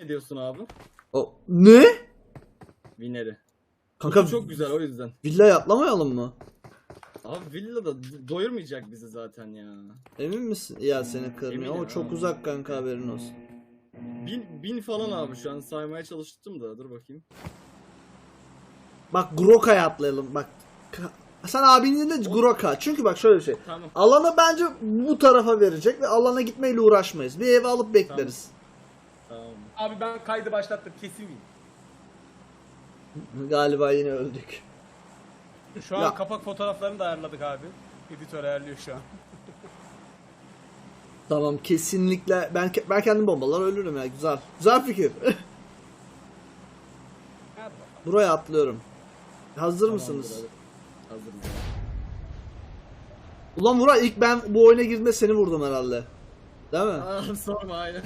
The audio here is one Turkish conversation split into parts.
ne diyorsun abi? O, ne? Winner'i. Kanka Çok güzel o yüzden. villaya atlamayalım mı? Abi villa da do- doyurmayacak bizi zaten ya. Emin misin? Ya seni kırmıyor. Eminim O çok abi. uzak kanka haberin olsun. Bin, bin falan abi şu an saymaya çalıştım da dur bakayım. Bak Groka'ya atlayalım bak. Sen abinin de Groka. Çünkü bak şöyle bir şey. Tamam. Alanı bence bu tarafa verecek ve alana gitmeyle uğraşmayız. Bir ev alıp bekleriz. Tamam. Abi ben kaydı başlattım kesin win. Galiba yine öldük. Şu an Ya. kapak fotoğraflarını da ayarladık abi. Editör ayarlıyor şu an. Tamam kesinlikle ben ke- ben kendim bombalar ölürüm ya güzel. Güzel fikir. Hadi bakalım. Buraya atlıyorum. Hazır mısınız? abi. Hazırız. Ulan Vural ilk ben bu oyuna girdiğimde seni vurdum herhalde. Değil mi? Aa, sorma aynen.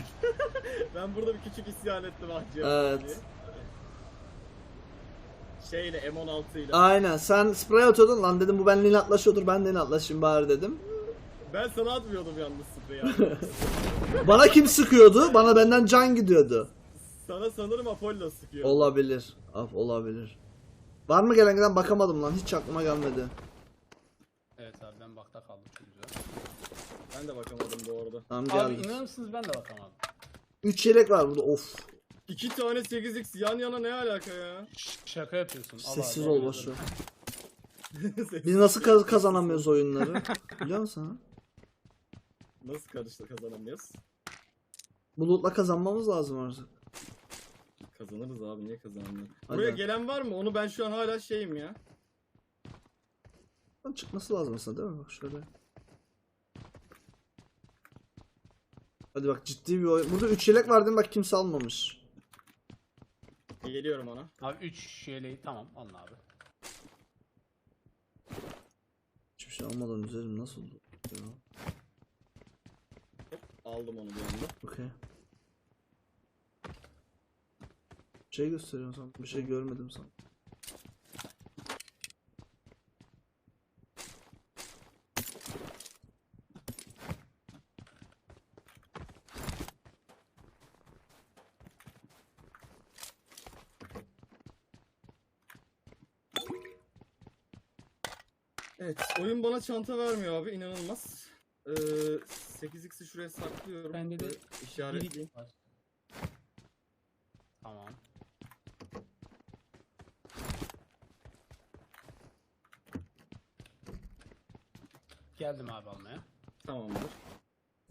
ben burada bir küçük isyan ettim ah Cihan Evet. diye. Şeyle M16 ile. Aynen sen sprey atıyordun lan dedim bu benimle inatlaşıyordur ben de inatlaşayım bari dedim. Ben sana atmıyordum yalnız spreyi abi. Bana kim sıkıyordu? Bana benden can gidiyordu. sana sanırım Apollo sıkıyor. Olabilir. Af olabilir. Var mı gelen giden bakamadım lan hiç aklıma gelmedi. Evet abi ben bakta kaldım çok güzel. Ben de bakamadım bu arada. Tamam Abi geldi. inanır mısınız ben de bakamadım. 3 yelek var burada of. İki tane 8x yan yana ne alaka ya? Şaka yapıyorsun. Allah Sessiz Allah. ol boşver. Biz nasıl kaz- kazanamıyoruz oyunları? Biliyor musun? ha? Nasıl karıştı kazanamıyoruz? Bulutla kazanmamız lazım artık. Kazanırız abi niye kazanmıyoruz? Hadi. Buraya gelen var mı? Onu ben şu an hala şeyim ya. Lan Çıkması lazım aslında değil mi? Bak şöyle. Hadi bak ciddi bir oyun. Burada 3 yelek var değil mi? Bak kimse almamış. Geliyorum ona. Abi 3 şeyleyi tamam alın abi. Hiçbir şey almadan üzerim nasıl oldu? Ya, Aldım onu bir anda. Okey. Şey gösteriyorum sana. Bir şey görmedim sana. Evet oyun bana çanta vermiyor abi inanılmaz. Ee, 8x'i şuraya saklıyorum. Bende de Böyle işaretleyeyim. Var. Tamam. Geldim abi almaya. Tamamdır.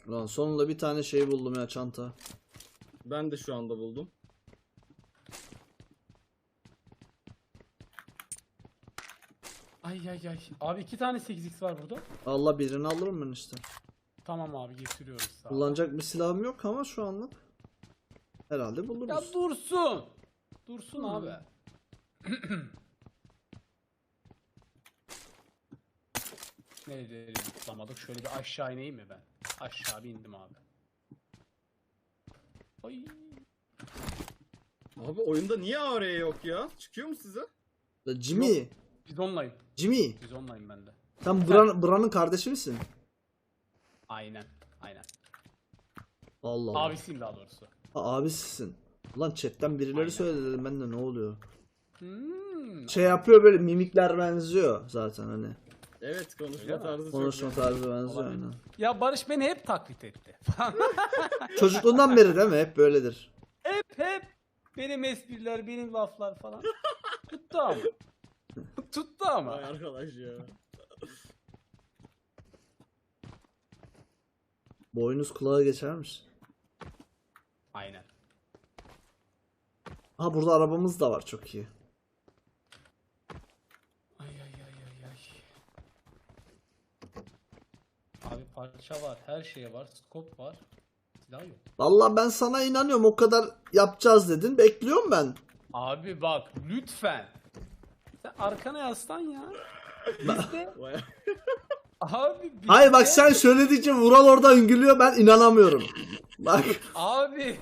Lan sonunda bir tane şey buldum ya çanta. Ben de şu anda buldum. Ay ay. Abi iki tane 8x var burada. Allah birini alırım ben işte. Tamam abi getiriyoruz sağ ol. Kullanacak bir silahım yok ama şu anlık. Herhalde Ya buluruz. dursun. Dursun abi. Nereleri tutlamadık? Şöyle bir aşağı ineyim mi ben? Aşağı bir indim abi. Ay. Abi oyunda niye AR yok ya? Çıkıyor mu size? Ya Jimmy. Biz online. Jimmy. Biz online bende. Sen Bran, Bran'ın kardeşi misin? Aynen. Aynen. Allah Allah. Abisiyim daha doğrusu. Ha, abisisin. Ulan chatten birileri Aynen. söyledi dedim ben de ne oluyor? Hmm. Şey yapıyor böyle mimikler benziyor zaten hani. Evet konuşma Öyle tarzı çok Konuşma benziyor. tarzı benziyor Olabilir. aynen. Ya Barış beni hep taklit etti. Çocukluğundan beri değil mi? Hep böyledir. hep hep. Benim espriler, benim laflar falan. Tuttu ama. Tuttu ama. Vay arkadaş ya. Boynuz kulağa geçermiş. Aynen. Ha burada arabamız da var çok iyi. Ay ay ay ay ay. Abi parça var, her şey var, skop var. Silah yok. Vallahi ben sana inanıyorum o kadar yapacağız dedin. Bekliyorum ben. Abi bak lütfen. Sen arkana yaslan ya. Bizde Vay. abi bizde, Hayır bak sen söyledikçe Vural orada hüngülüyor ben inanamıyorum. Bak abi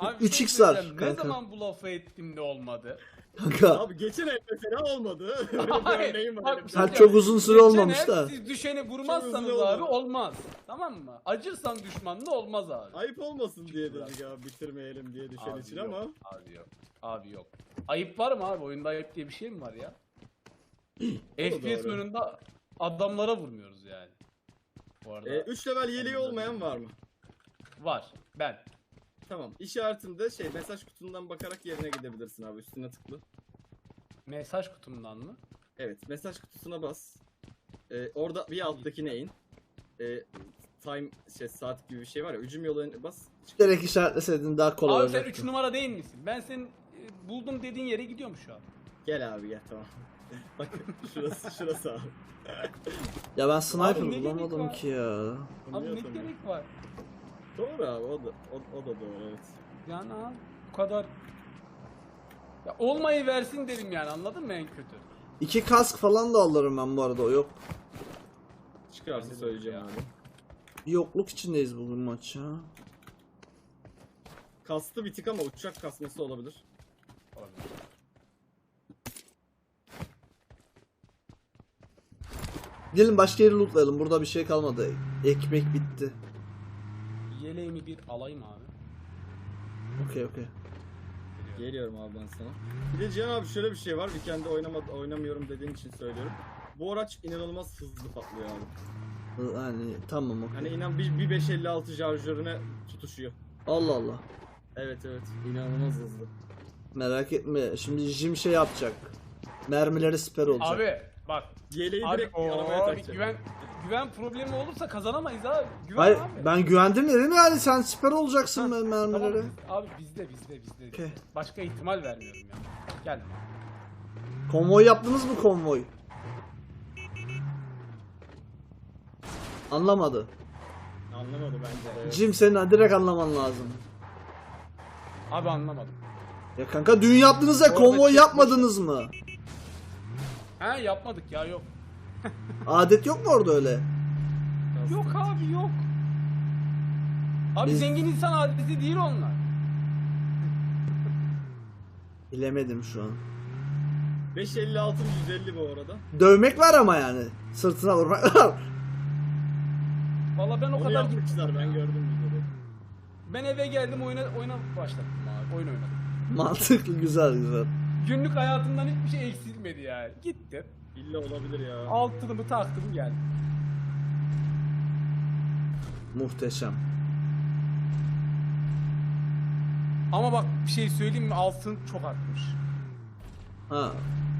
Abi bir şey 3x var söyleyeceğim. Ne kanka. zaman bu lafı ettim de olmadı? Kanka. Abi geçen ay mesela olmadı. Öyle bir Hayır, örneğim var. bak, diyeceğim. çok uzun süre Geçen olmamış hep da. Siz düşeni Çok vurmazsanız uzun abi oldu. olmaz. Tamam mı? Acırsan düşmanla olmaz abi. Ayıp olmasın diye Bırak. dedik abi bitirmeyelim diye düşen Abi için yok, ama. Abi yok. Abi yok. Ayıp var mı abi? Oyunda ayıp diye bir şey mi var ya? FPS doğru. önünde adamlara vurmuyoruz yani. Bu arada 3 level yeleği olmayan var mı? var. Ben. Tamam. İşaretinde şey mesaj kutundan bakarak yerine gidebilirsin abi. Üstüne tıklı. Mesaj kutumdan mı? Evet. Mesaj kutusuna bas. Ee, orada bir alttakine in. Ee, time şey saat gibi bir şey var ya. Hücum yoluna bas. Direkt işaretleseydin daha kolay Abi sen olacaktı. 3 numara değil misin? Ben senin e, buldum dediğin yere gidiyorum şu an. Gel abi gel tamam. Bak şurası şurası abi. Ya ben sniper Abi ne bulamadım ki ya. Abi ne gerek var? Doğru abi o da o, o da doğru evet. Yani abi bu kadar ya olmayı versin dedim yani anladın mı en kötü? İki kask falan da alırım ben bu arada o yok. Çıkarsa söyleyeceğim abi. Bir yokluk içindeyiz bugün maç ya. Kastı bitik ama uçak kasması olabilir. Olabilir. Gelin başka yeri lootlayalım. Burada bir şey kalmadı. Ekmek bitti. Yeleğimi bir alayım abi. Okey okey. Geliyorum. Abi ben sana. Bir de Cihan abi şöyle bir şey var. Weekend'de oynamadı, oynamıyorum dediğin için söylüyorum. Bu araç inanılmaz hızlı patlıyor abi. Yani tamam okey. Hani inan bir, bir 556 şarjörüne tutuşuyor. Allah Allah. Evet evet inanılmaz hızlı. Merak etme. Şimdi Jim şey yapacak. Mermileri siper olacak. Abi bak Yeleği abi direkt o arabaya bir takacak. güven güven problemi olursa kazanamayız abi. Güven Hayır abi. ben güvendim dedim yani sen siper olacaksın ben Tamam, mermileri. biz- abi bizde bizde bizde. Okey. Başka ihtimal vermiyorum ya. Gel. Konvoy yaptınız mı konvoy? Anlamadı. Anlamadı bence. Jim senin direkt anlaman lazım. Abi anlamadım. Ya kanka dün yaptınız ya konvoy yapmadınız mı? He yapmadık ya yok. Adet yok mu orada öyle? Yok abi yok. Abi Biz- zengin insan adeti değil onlar. Bilemedim şu an. 556 150 bu arada. Dövmek var ama yani. Sırtına vurmak var. Valla ben o Onu kadar gittim. yapmışlar ben gördüm videoda. Ben eve geldim oyuna oyuna başladım abi. Oyun oynadım. Mantıklı güzel güzel. Günlük hayatımdan hiçbir şey eksilmedi yani. Gittim. İlla olabilir ya. Altınımı taktım geldim. Muhteşem. Ama bak bir şey söyleyeyim mi? Altın çok artmış. Ha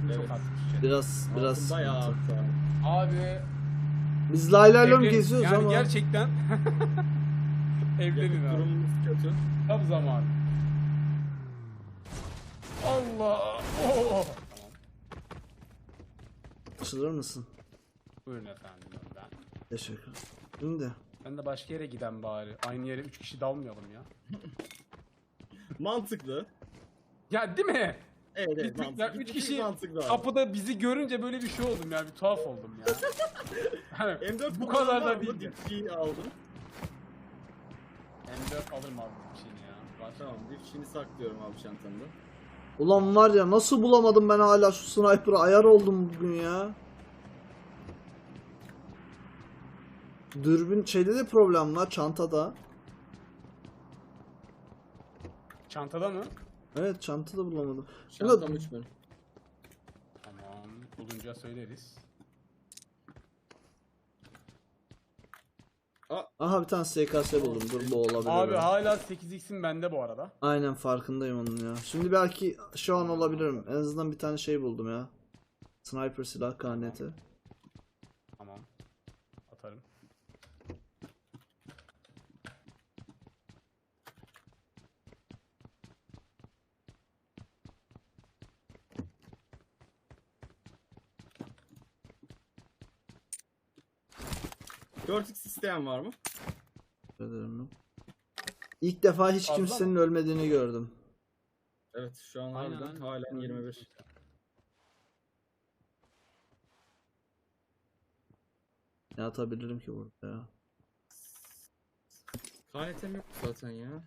Evet. Çok artmış. yani. biraz biraz Altın bayağı sıkıntı. arttı abi. Biz laylaylom evlen- geziyoruz yani ama gerçekten evlenin abi. durumumuz kötü. Tam zamanı. Allah. Oo. Açılır mısın? Buyurun efendim ben. Teşekkür ederim. Şimdi Ben de başka yere giden bari. Aynı yere 3 kişi dalmayalım ya. Mantıklı. Ya değil mi? Evet evet Bir- mantıklı. üç kişi mantıklı abi. Kapıda bizi görünce böyle bir şey oldum ya. Bir tuhaf oldum ya. Hani M4 bu kadar da değil. Dipçiyi aldım. M4 alırım abi bir şeyini ya. Var. Tamam dipçiğini saklıyorum abi çantamda. Ulan var ya nasıl bulamadım ben hala şu sniper'ı ayar oldum bugün ya. Dürbün şeyde de problem var çantada. Çantada mı? Evet çantada bulamadım. Çantam 3 benim. Tamam. Bulunca söyleriz. Aha bir tane SKS buldum. Dur bu olabilir. Abi hala 8x'im bende bu arada. Aynen farkındayım onun ya. Şimdi belki şu an olabilirim. En azından bir tane şey buldum ya. Sniper silah KNT. 4x isteyen var mı? Sanırım. İlk defa hiç Fazla kimsenin ölmediğini gördüm. Evet şu an Aynen, harbiden aynen. halen Ne atabilirim ki burada ya? KNT'm yok zaten ya.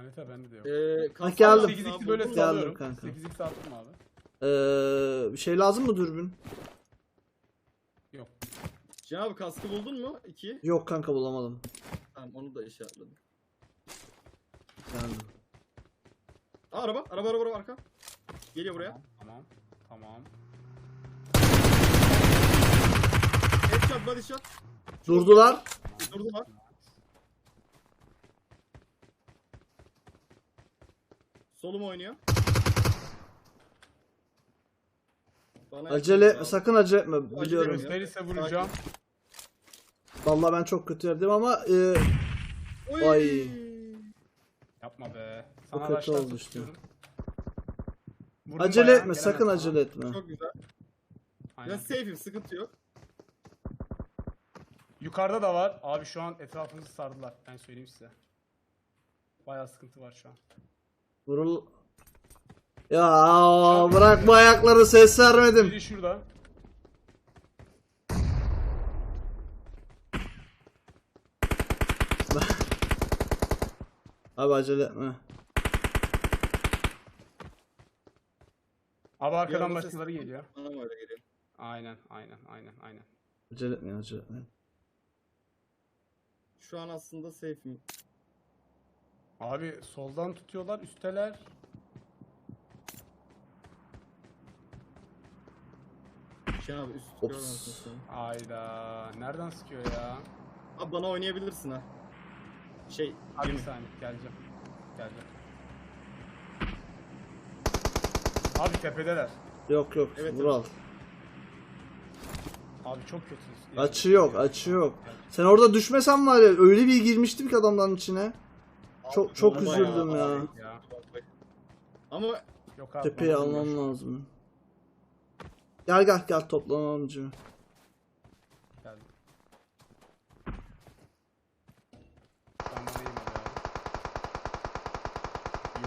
Manete bende de yok. Ee, Ha, geldim. 8x'i böyle? Geldim sallıyorum. kanka. 8x attım abi. Ee, bir şey lazım mı dürbün? Yok. Cihan abi kaskı buldun mu? İki. Yok kanka bulamadım. Tamam onu da işaretledim. Geldim. Aa, araba, araba, araba, araba, arka. Geliyor buraya. Tamam. Tamam. Tamam. Headshot, body shot. Durdular. Durdular. Solum oynuyor. Bana Acele sakın acele etme. Acele Biliyorum. Gösterirse vuracağım. Vallahi ben çok kötü yerdim ama e, Oy. Ay. Yapma be. Sana kötü oldu işte. tutuyorum. Vurdum acele bayağı, etme, gelemez sakın sana. acele etme. Çok güzel. Aynen. Ben safe'im, sıkıntı yok. Yukarıda da var. Abi şu an etrafımızı sardılar. Ben söyleyeyim size. Bayağı sıkıntı var şu an. Vurul. Ya bırak bu ayakları ses vermedim. Biri şurada. Abi acele etme. Abi arkadan başkaları geliyor. Bana mı öyle geliyor? Aynen aynen aynen aynen. Acele etmeyin acele etmeyin. Şu an aslında safe'im. Abi soldan tutuyorlar üsteler. Cihan abi üst Ops. sen. Ayda. Nereden sıkıyor ya? Abi bana oynayabilirsin ha. Şey, Abi bir Jimmy. saniye geleceğim. Geleceğim. Abi tepedeler. Yok yok Evet, Vural. Abi çok kötüsünüz. Açı yok açı yok. Sen orada düşmesen var ya öyle bir girmiştim ki adamların içine. Çok çok bomba üzüldüm ya. ya. Ya. Ama Yok abi. Tepeyi bana almam vurmuyor. lazım. Gel gel gel toplanalım cimi. Geldim.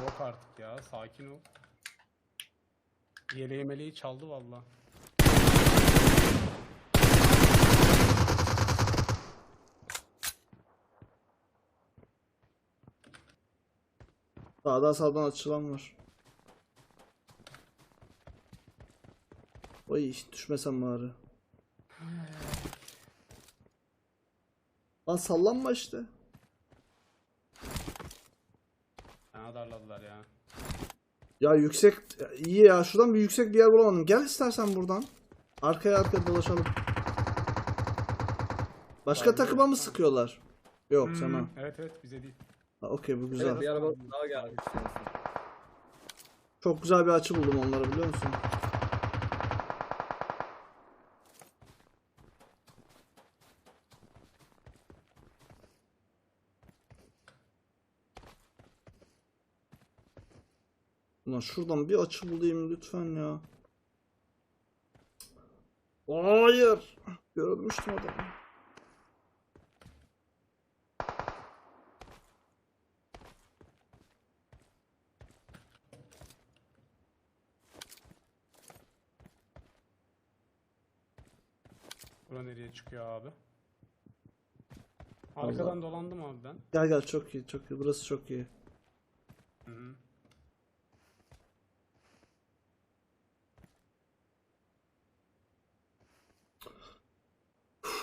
Yok artık ya. Sakin ol. Yeleği meleği çaldı valla. Sağdan sağdan açılan var. Oy düşmesem bari. Lan sallanma işte. Fena darladılar ya. Ya yüksek iyi ya şuradan bir yüksek bir yer bulamadım. Gel istersen buradan. Arkaya arkaya dolaşalım. Başka Bence takıma mı sıkıyorlar? Yok Hmm, sana. Evet evet bize değil. Okey bu güzel. evet, bir araba daha gelmiş. Çok güzel bir açı buldum onlara biliyor musun? Ulan şuradan bir açı bulayım lütfen ya. Hayır. Görmüştüm adamı. Bura nereye çıkıyor abi? Arkadan dolandım abi ben. Gel gel çok iyi çok iyi. Burası çok iyi. Hı hı.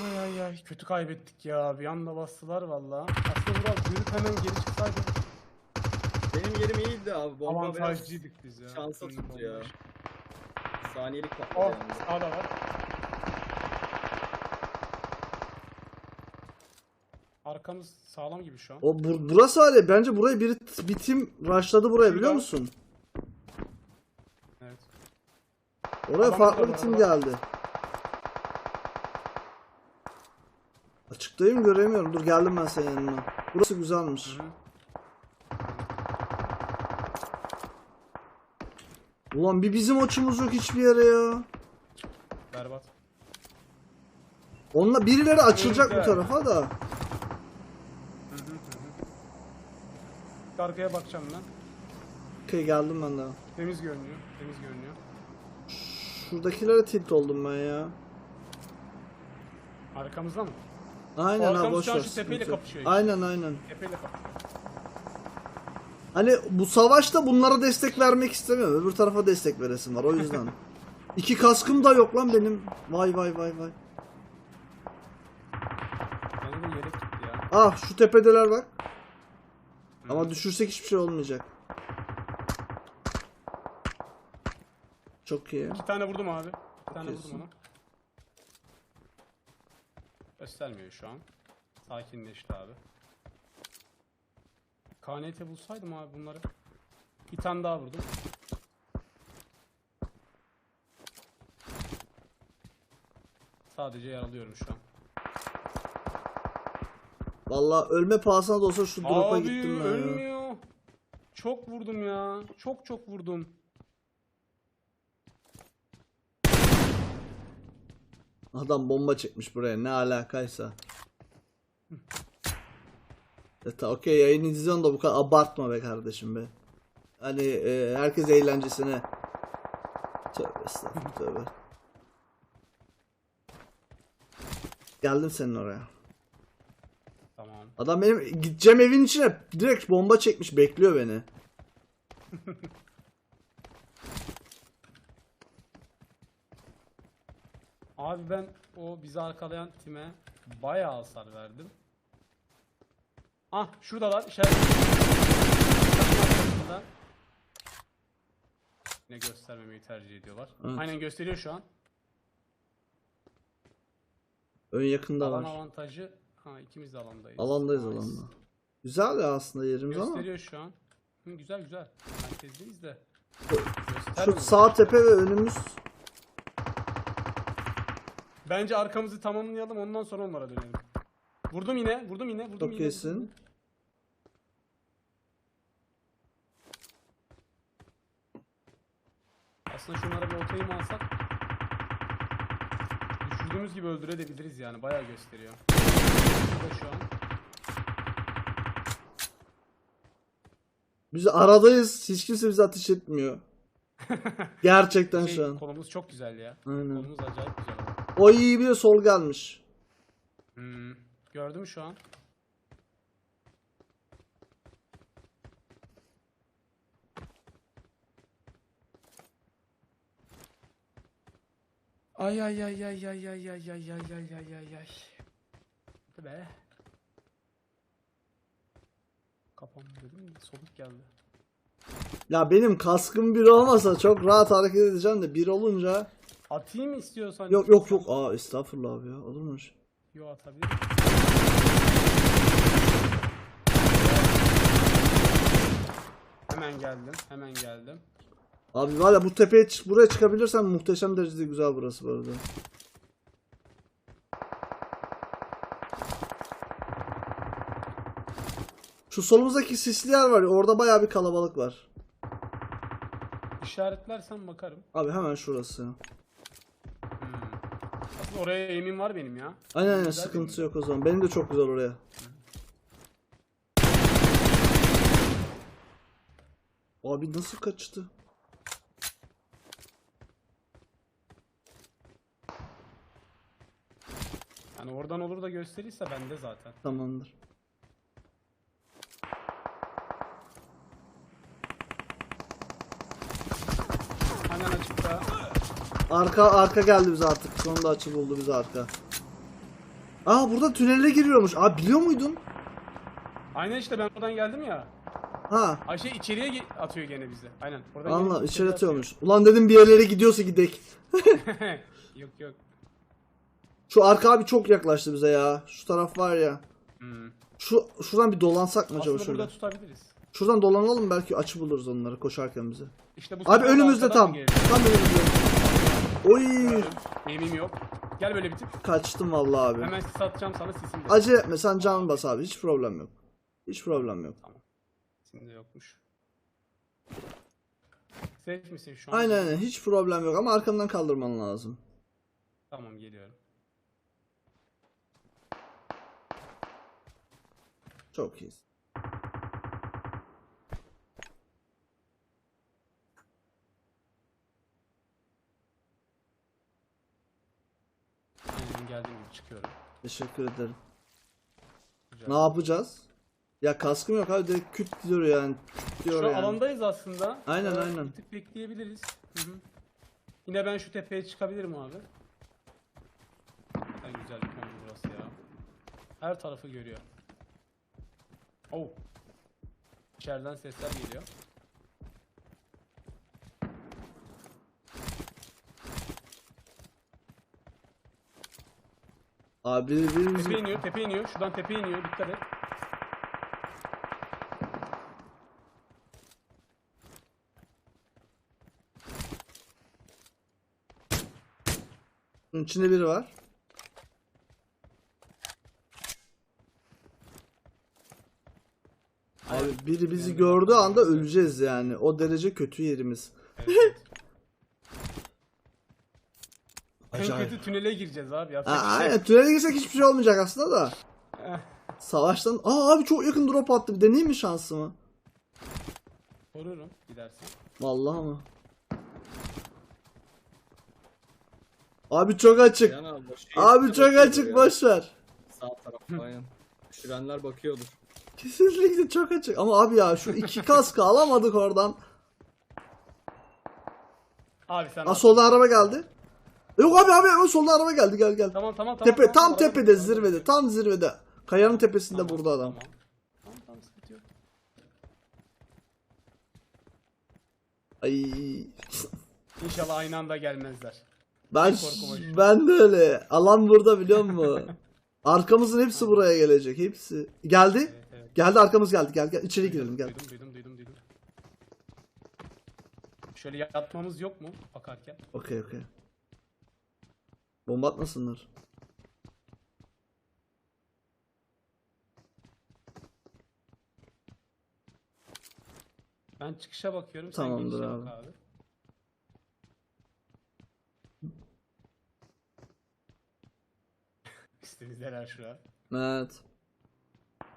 Ay ay ay kötü kaybettik ya. Bir anda bastılar valla. Aslında Vural yürüp hemen geri çıksaydı Benim yerim iyiydi abi. Bomba biraz avantajlıydık biz ya. şansa Hmm, tuttu ya. bomba. saniyelik patladı Oh sağda var. Arkamız sağlam gibi şu an. O bur- burası hali bence buraya bir, bir tim rushladı buraya biliyor musun? Evet. Oraya Adam farklı bir tim geldi. Açıktayım göremiyorum. Dur geldim ben senin yanına. Burası güzelmiş. Hı hı. Ulan bir bizim açımız yok hiçbir yere ya. Berbat. Onunla birileri açılacak bu tarafa da. Hı hı hı hı. Arkaya bakacağım ben. Okey geldim ben de. Temiz görünüyor. Temiz görünüyor. Şuradakilere tilt oldum ben ya. Arkamızda mı? Aynen arkamız boş şu an ver. şu tepeyle sıkıntı yok. kapışıyor işte. Aynen aynen. Tepeyle kapışıyor. Hani bu savaşta bunlara destek vermek istemiyorum. Öbür tarafa destek veresim var o yüzden. İki kaskım da yok lan benim. Vay vay vay vay. Bende de yelek gitti ya. Ah şu tepedeler bak. Ama düşürsek hiçbir şey olmayacak. Çok iyi. İki tane vurdum abi. İki tane Kesin. vurdum ona. Göstermiyor şu an. Sakinleşti abi. KNT bulsaydım abi bunları. Bir tane daha vurdum. Sadece yaralıyorum şu an. Vallahi ölme pahasına da olsa şu drop'a Abi gittim ben ya. ölmüyor. Çok vurdum ya. Çok çok vurdum. Adam bomba çekmiş buraya ne alakaysa. E ta okey yayın izliyorsun da bu kadar abartma be kardeşim be. Hani e, herkes eğlencesine. Tövbe estağfurullah tövbe. Geldim senin oraya. Adam benim gideceğim evin içine direkt bomba çekmiş bekliyor beni. Abi ben o bizi arkalayan time bayağı hasar verdim. Ah şuradalar işaret. Ne göstermemeyi tercih ediyorlar. Evet. Aynen gösteriyor şu an. Ön yakında Alan var. avantajı. Ha ikimiz de alandayız. Alandayız Nice. alanda. Güzel ya aslında yerimiz ama. Gösteriyor şu an. Hı, güzel güzel. Merkezdeyiz de. Şu Göstermiyor. sağ tepe ve önümüz Bence arkamızı tamamlayalım ondan sonra onlara dönelim. Vurdum yine, vurdum yine, vurdum Çok yine. iyisin. Aslında şunlara bir ortayı mı alsak? Düşürdüğümüz gibi öldürebiliriz yani bayağı gösteriyor. Burada şu an. Biz aradayız. Hiç kimse bize ateş etmiyor. Gerçekten Şey, şu an. kolumuz çok güzel ya. Aynen. Kolumuz acayip güzel. O iyi bir sol gelmiş. Hmm. Gördüm şu an. Ay ay ay ay ay ay ay ay ay ay ay ay ay. Hadi be. Kapandı dedim? Soluk geldi. Ya benim kaskım bir olmasa çok rahat hareket edeceğim de bir olunca Atayım istiyorsan? yok yok yok aa estağfurullah abi ya olur mu? şey? Yo atabilirim. Hemen geldim. Hemen geldim. Abi var ya bu tepeye çık buraya çıkabilirsen muhteşem derecede güzel burası bu arada. Şu solumuzdaki sisli yer var ya orada bayağı bir kalabalık var. İşaretlersen bakarım. Abi hemen şurası. Hmm. Aslında oraya eğimim var benim ya. Aynen aynen Güzel sıkıntı yok o zaman. Benim de çok güzel oraya. Abi nasıl kaçtı? Yani oradan olur da gösterirse bende zaten. Tamamdır. Hemen açıkta. Arka arka geldi bize artık. Sonunda açı buldu bize arka. Aa burada tünele giriyormuş. Abi biliyor muydun? Aynen işte ben oradan geldim ya. Ha. Ayşe içeriye atıyor gene bizi. Aynen. Oradan Allah gene içeri atıyor. atıyormuş. Ulan dedim bir yerlere gidiyorsa gidek. yok yok. Şu arka abi çok yaklaştı bize ya. Şu taraf var ya. Hmm. Şu şuradan bir dolansak mı acaba Aslında şurada? burada tutabiliriz. Şuradan dolanalım belki açı buluruz onları koşarken bize. İşte bu Abi sefer önümüzde arkadan tam. mı Tam önümüzde. Oy Eğimim yok. Gel böyle bir tip. kaçtım vallahi abi. Hemen sis atacağım sana sisim de. Acele etme sen can bas abi hiç problem yok. Hiç problem yok. Sisim de yokmuş. Safe misin şu an? Aynen aynen hiç problem yok ama arkamdan kaldırman lazım. Tamam geliyorum. Çok iyi. Aynen geldiğim gibi çıkıyorum. Teşekkür ederim. Rica Ne yapacağız? Ya kaskım yok abi direkt küt diyor yani. Küt diyor Şu yani. alandayız aslında. Aynen, Ee, aynen. Bir tık bekleyebiliriz. Hı hı. Yine ben şu tepeye çıkabilirim abi. En güzel bir konu burası ya. Her tarafı görüyor. Oh. İçeriden sesler geliyor. Abi bizim- Tepe iniyor, tepe iniyor. Şuradan tepe iniyor. Dikkat et. Bunun içinde biri var. Abi biri bizi gördüğü anda öleceğiz yani. O derece kötü yerimiz. Evet, evet. En kötü tünele gireceğiz abi. Ha, Yapacak şey aynen tünele girsek hiçbir şey olmayacak aslında da. Savaştan... Aa abi çok yakın drop attı. Bir deneyeyim mi şansımı? Korurum gidersin. Vallahi mı? Abi çok açık. Abi, şey Abi çok açık ya. boş ver. Sağ taraf aynen. Düşürenler bakıyordur. Kesinlikle çok açık. Ama abi ya şu iki kaskı alamadık oradan. Abi sen Aa soldan araba geldi. Yok abi abi o soldan araba geldi gel gel. Tamam tamam tamam. Tepe tamam, tam tamam, tepede tamam, zirvede tam zirvede. Kayanın tepesinde tamam, burada adam. Tamam tamam, tamam sıkıntı yok. Ay İnşallah aynı anda gelmezler. ben ben de öyle. Alan burada biliyor musun? Arkamızın hepsi buraya gelecek hepsi. Geldi. Evet evet. Geldi arkamız geldi. Gel gel içeri girelim gel. Duydum duydum duydum duydum. Şöyle yatmamız yok mu bakarken? Okey okey. Bomba atmasınlar. Ben çıkışa bakıyorum. Sen Tamamdır girişe abi. bak abi. Üstümüzdeler şu an. Evet.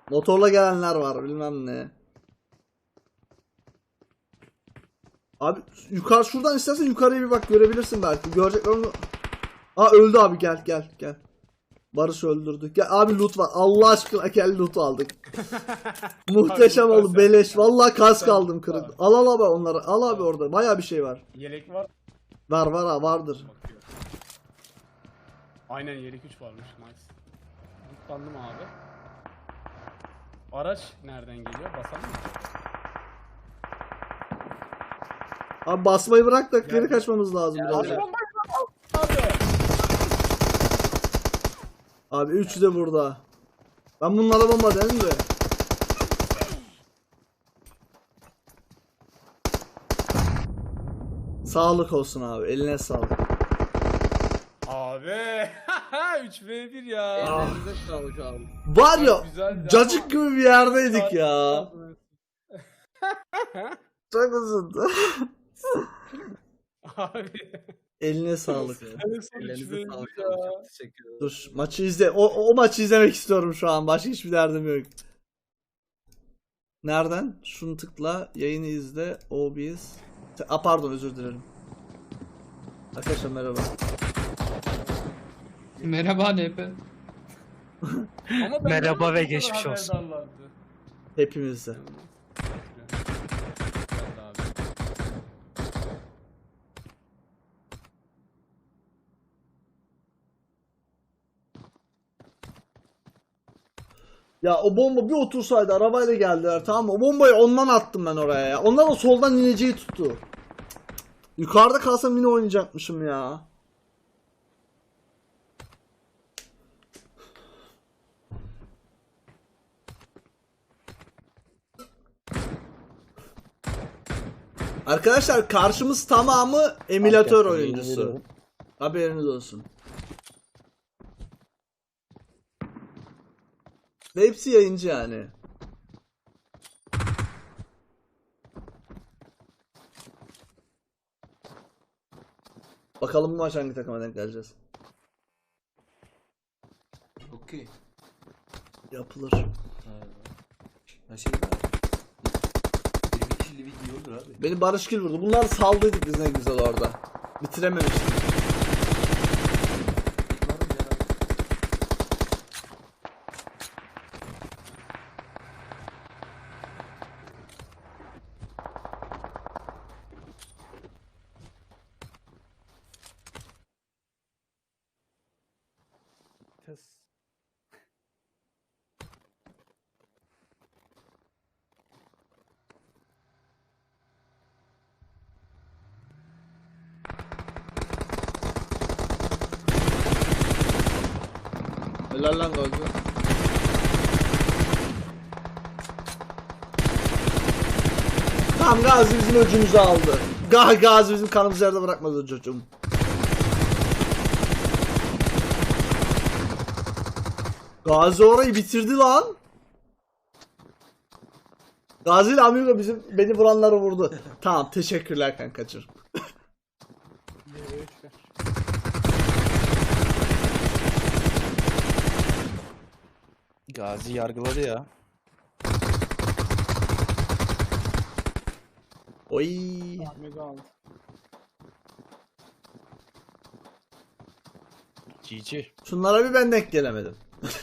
Motorla gelenler var bilmem ne. Abi yukarı şuradan istersen yukarıya bir bak görebilirsin belki. Görecekler onu. Aa öldü abi gel gel gel. Barış öldürdü. Gel abi loot var. Allah aşkına gel loot aldık. Muhteşem Abi, oldu sen- beleş. Vallahi kask sen- aldım kırık. Al al abi onları. Al abi orada. Baya bir şey var. Yelek var. Var var ha vardır. Bakıyor. Aynen yelek 3 varmış. Nice. Mutlandım abi. Araç nereden geliyor? Basalım mı? Abi basmayı bırak da geri kaçmamız lazım birazcık. Abi. Abi. Abi üçü de burada. Ben bunlara bomba dedim de. Sağlık olsun abi. Eline sağlık. Abi. 3v1 ya. Ellerinize sağlık abi. Var ya cacık gibi bir yerdeydik ya. Çok uzun. Abi. Eline sağlık. Ellerinize 3v1 sağlık. Çok teşekkür ederim. Dur maçı izle. O, o maçı izlemek istiyorum şu an. Başka hiçbir derdim yok. Nereden? Şunu tıkla. Yayını izle. OBS. A pardon özür dilerim. Arkadaşlar merhaba. Merhaba. Ama ben Merhaba ve geçmiş olsun. Hepimizde. Geldi abi. Ya o bomba bir otursaydı arabayla geldiler tamam mı? O bombayı ondan attım ben oraya ya. Onlar da soldan ineceği tuttu. Yukarıda kalsam yine oynayacakmışım ya. Arkadaşlar karşımız tamamı emülatör oyuncusu. Haberiniz olsun. Ve hepsi yayıncı yani. Bakalım bu maç hangi takıma denk geleceğiz. Okey. Yapılır. Ha. Ha şey var. 20 kişili video olur abi. Beni Barış Gül vurdu. Bunlar saldıydık biz ne güzel orada. Bitirememiştik. Yıkmadım ya. Helal lan Gazi. Tamam Gazi bizim öcümüzü aldı. Ga Gazi bizim kanımızı yerde bırakmadı çocuğum. Gazi orayı bitirdi lan. Gazi ile Amigo bizim beni vuranları vurdu. Tamam teşekkürler kankacığım. Gazi yargıladı ya. Oy. GG. Şunlara bir ben denk gelemedim.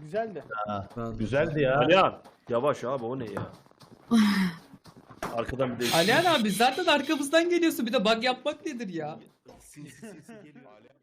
Güzeldi. Ben- Güzeldi ya. Alihan. Yavaş abi o ne ya? Arkadan bir de Alihan abi zaten arkamızdan geliyorsun bir de bug yapmak nedir ya? Sim, sim, sim. ele... Olha,